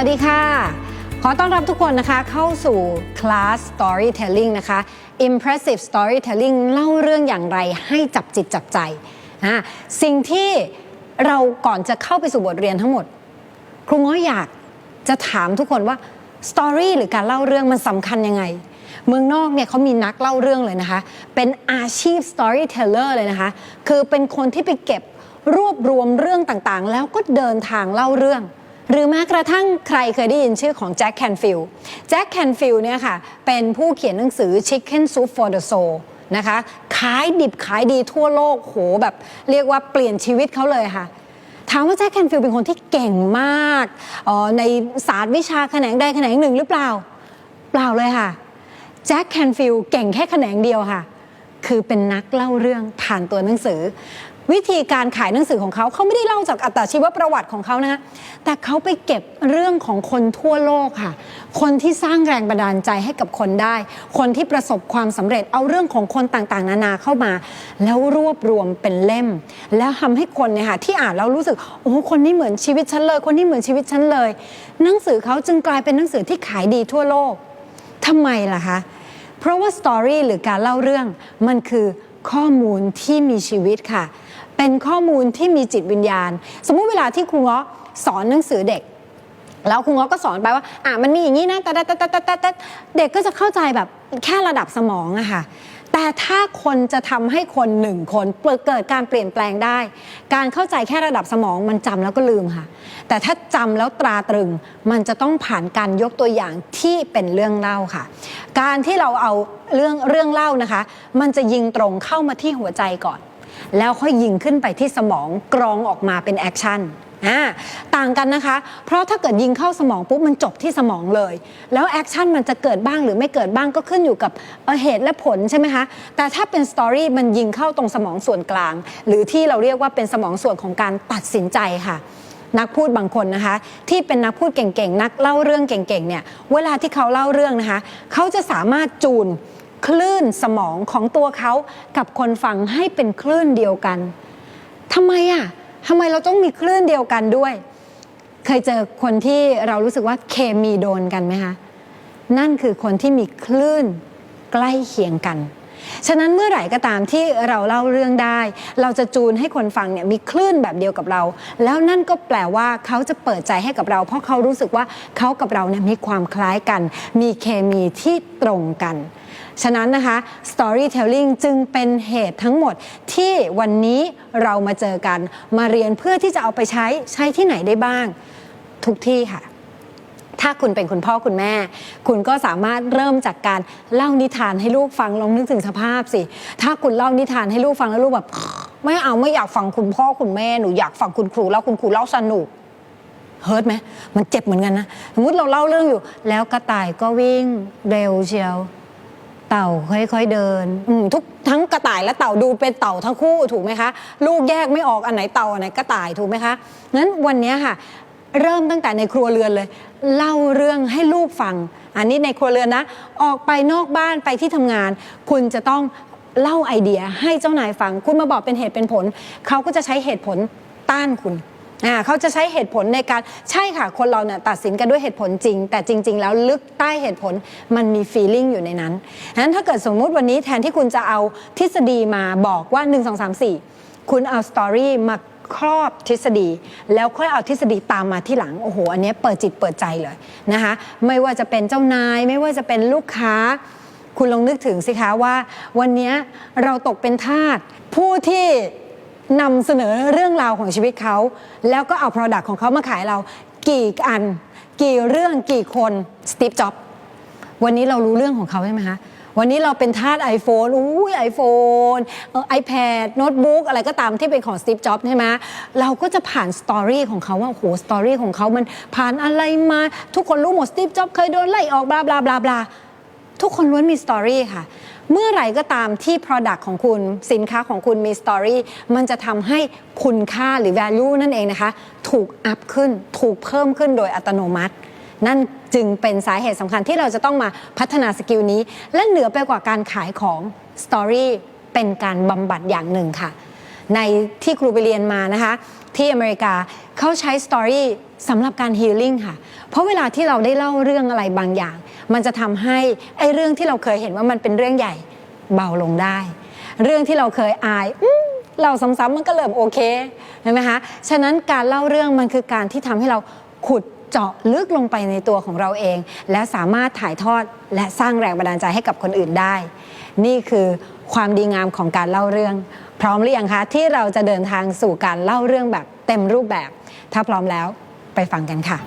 วัสดีค่ะ ขอต้อนรับทุกคนนะคะเข้าสู่คลาส Storytelling นะคะ Impressive Storytelling เล่าเรื่องอย่างไรให้จับจิตจับใจอะสิ่งที่เราก่อนจะเข้าไปสู่บทเรียนทั้งหมด ครูง้อยอยากจะถามทุกคนว่า Story หรือการเล่าเรื่องมันสำคัญยังไง เมืองนอกเนี่ยเขามีนักเล่าเรื่องเลยนะคะ เป็นอาชีพ storyteller เลยนะคะ คือเป็นคนที่ไปเก็บรวบรวมเรื่องต่างๆ แล้วก็เดินทางเล่าเรื่อง หรือแม้กระทั่งใครเคยได้ยินชื่อของแจ็คแคนฟิลด์แจ็คแคนฟิลด์เนี่ยค่ะ เป็นผู้เขียนหนังสือ Chicken Soup for the Soul นะคะ ขายดิบขายดีทั่วโลกโหแบบเรียกว่าเปลี่ยนชีวิตเขาเลยค่ะ ถามว่าแจ็คแคนฟิลด์เป็นคนที่เก่งมากออในศาสตร์วิชาแขนงใดแขนงหนึ่งหรือเปล่า เปล่าเลยค่ะ แจ็คแคนฟิลด์เก่งแค่แขนงเดียวค่ะ คือเป็นนักเล่าเรื่องผ่านตัวหนังสือ วิธีการขายหนังสือของเขาเขาไม่ได้เล่าจากอัตชีวประวัติของเขานะคะแต่เขาไปเก็บเรื่องของคนทั่วโลกค่ะ คนที่สร้างแรงบันดาลใจให้กับคนได้ คนที่ประสบความสำเร็จเอาเรื่องของคนต่างๆ นานาเข้ามา แล้วรวบรวมเป็นเล่ม แล้วทำให้คนเนี่ยค่ะที่อ่านแล้วรู้สึกโอ้คนนี้เหมือนชีวิตฉันเลย คนนี้เหมือนชีวิตฉันเลย หนังสือเขาจึงกลายเป็นหนังสือที่ขายดีทั่วโลกทำไมล่ะคะ เพราะว่าสตอรี่หรือการเล่าเรื่องมันคือข้อมูลที่มีชีวิตค่ะ เป็นข้อมูลที่มีจิตวิญญาณ สมมุติเวลาที่ครูเงาะสอนหนังสือเด็ก แล้วครูเงาะก็สอนไปว่าอะมันมีอย่างนี้นะแต่แต่แต่แต่แต่เด็กก็จะเข้าใจแบบแค่ระดับสมองอะค่ะแต่ถ้าคนจะทำให้คนหนึ่งคนเกิดการเปลี่ยนแปลงได้ การเข้าใจแค่ระดับสมองมันจำแล้วก็ลืมค่ะ แต่ถ้าจำแล้วตราตรึงมันจะต้องผ่านการยกตัวอย่างที่เป็นเรื่องเล่าค่ะ การที่เราเอาเรื่องเรื่องเล่านะคะ มันจะยิงตรงเข้ามาที่หัวใจก่อน แล้วค่อยยิงขึ้นไปที่สมองกรองออกมาเป็นแอคชั่นอ่าต่างกันนะคะ เพราะถ้าเกิดยิงเข้าสมองปุ๊บมันจบที่สมองเลย แล้วแอคชั่นมันจะเกิดบ้างหรือไม่เกิดบ้างก็ขึ้นอยู่กับเเหตุและผลใช่ไหมคะ แต่ถ้าเป็นสตอรี่มันยิงเข้าตรงสมองส่วนกลาง หรือที่เราเรียกว่าเป็นสมองส่วนของการตัดสินใจค่ะนักพูดบางคนนะคะ ที่เป็นนักพูดเก่งๆ นักเล่าเรื่องเก่งๆเนี่ยเวลาที่เขาเล่าเรื่องนะคะ เขาจะสามารถจูน คลื่นสมองของตัวเขากับคนฟังให้เป็นคลื่นเดียวกันทำไมอะทำไมเราต้องมีคลื่นเดียวกันด้วย เคยเจอคนที่เรารู้สึกว่าเคมีโดนกันไหมคะนั่นคือคนที่มีคลื่นใกล้เคียงกัน ฉะนั้นเมื่อไหร่ก็ตามที่เราเล่าเรื่องได้ เราจะจูนให้คนฟังเนี่ยมีคลื่นแบบเดียวกับเรา แล้วนั่นก็แปลว่าเขาจะเปิดใจให้กับเรา เพราะเขารู้สึกว่าเขากับเราเนี่ยมีความคล้ายกัน มีเคมีที่ตรงกัน ฉะนั้นนะคะ storytelling จึงเป็นเหตุทั้งหมดที่วันนี้เรามาเจอกัน มาเรียนเพื่อที่จะเอาไปใช้ใช้ที่ไหนได้บ้าง ทุกที่ค่ะ ถ้าคุณเป็นคุณพ่อคุณแม่ คุณก็สามารถเริ่มจากการเล่านิทานให้ลูกฟังลองนึกถึงสภาพสิ ถ้าคุณเล่านิทานให้ลูกฟังแล้วลูกแบบ ไม่เอาไม่อยากฟังคุณพ่อคุณแม่หนูอยากฟังคุณครูเล่าคุณครูเล่าสนุกเฮิร์ตไหมมันเจ็บเหมือนกันนะสมมติเราเล่าเรื่องอยู่ แล้วกระต่ายก็วิ่งเร็วเชียว เต่าค่อยๆเดินทุกทั้งกระต่ายและเต่าดูเป็นเต่าทั้งคู่ถูกไหมคะ ลูกแยกไม่ออกอันไหนเต่าอันไหนกระต่ายถูกไหมคะงั้นวันนี้ค่ะ เริ่มตั้งแต่ในครัวเรือนเลย เล่าเรื่องให้ลูกฟัง อันนี้ในครัวเรือนนะ ออกไปนอกบ้านไปที่ทำงาน คุณจะต้องเล่าไอเดียให้เจ้านายฟัง คุณมาบอกเป็นเหตุเป็นผล เขาก็จะใช้เหตุผลต้านคุณอ่าเขาจะใช้เหตุผลในการใช่ค่ะ คนเราเนี่ยตัดสินกันด้วยเหตุผลจริง แต่จริง ๆ แล้วลึกใต้เหตุผลมันมี feeling อยู่ในนั้นฉะนั้นถ้าเกิดสมมุติวันนี้แทนที่คุณจะเอาทฤษฎีมาบอกว่า 1 2 3 4 คุณเอาสตอรี่มาครอบทฤษฎี แล้วค่อยเอาทฤษฎีตามมาที่หลัง โอ้โห อันนี้เปิดจิตเปิดใจเลยนะคะ ไม่ว่าจะเป็นเจ้านาย ไม่ว่าจะเป็นลูกค้า คุณลองนึกถึงสิคะว่า วันนี้เราตกเป็นทาสผู้ที่นำเสนอเรื่องราวของชีวิตเขา แล้วก็เอา Product ของเขามาขายเรา กี่อัน กี่เรื่องกี่คนสตีฟจ็อบวันนี้เรารู้เรื่องของเขาใช่ไหมคะ วันนี้เราเป็นทาส iPhone อุ้ย iPhone เออ iPad โน้ตบุ๊กอะไรก็ตามที่เป็นของสตีฟจ็อบใช่ไหมเราก็จะผ่านสตอรี่ของเขาว่าโอ้โหสตอรี่ของเขามันผ่านอะไรมา ทุกคนรู้หมดสตีฟจ็อบเคยโดนไล่ออกบลาบลาบลาบลาทุกคนล้วนมีสตอรี่ค่ะ เมื่อไหร่ก็ตามที่ Product ของคุณสินค้าของคุณมีสตอรี่มันจะทำให้คุณค่าหรือ value นั่นเองนะคะ ถูกอัพขึ้น ถูกเพิ่มขึ้นโดยอัตโนมัติ นั่นจึงเป็นสาเหตุสำคัญที่เราจะต้องมาพัฒนาสกิลนี้ และเหนือไปกว่าการขายของสตอรี่เป็นการบำบัดอย่างหนึ่งค่ะ ในที่ครูไปเรียนมานะคะ ที่อเมริกาเขาใช้สตอรี่สำหรับการฮีลิ่งค่ะ เพราะเวลาที่เราได้เล่าเรื่องอะไรบางอย่าง มันจะทำให้ไอ้เรื่องที่เราเคยเห็นว่ามันเป็นเรื่องใหญ่เบาลงได้ เรื่องที่เราเคยอายเราซ้ำๆมันก็เริ่มโอเคเห็นไหมคะ ฉะนั้นการเล่าเรื่องมันคือการที่ทำให้เราขุด เจาะลึกลงไปในตัวของเราเอง และสามารถถ่ายทอดและสร้างแรงบันดาลใจให้กับคนอื่นได้ นี่คือความดีงามของการเล่าเรื่อง พร้อมหรือยังคะ ที่เราจะเดินทางสู่การเล่าเรื่องแบบเต็มรูปแบบ ถ้าพร้อมแล้วไปฟังกันค่ะ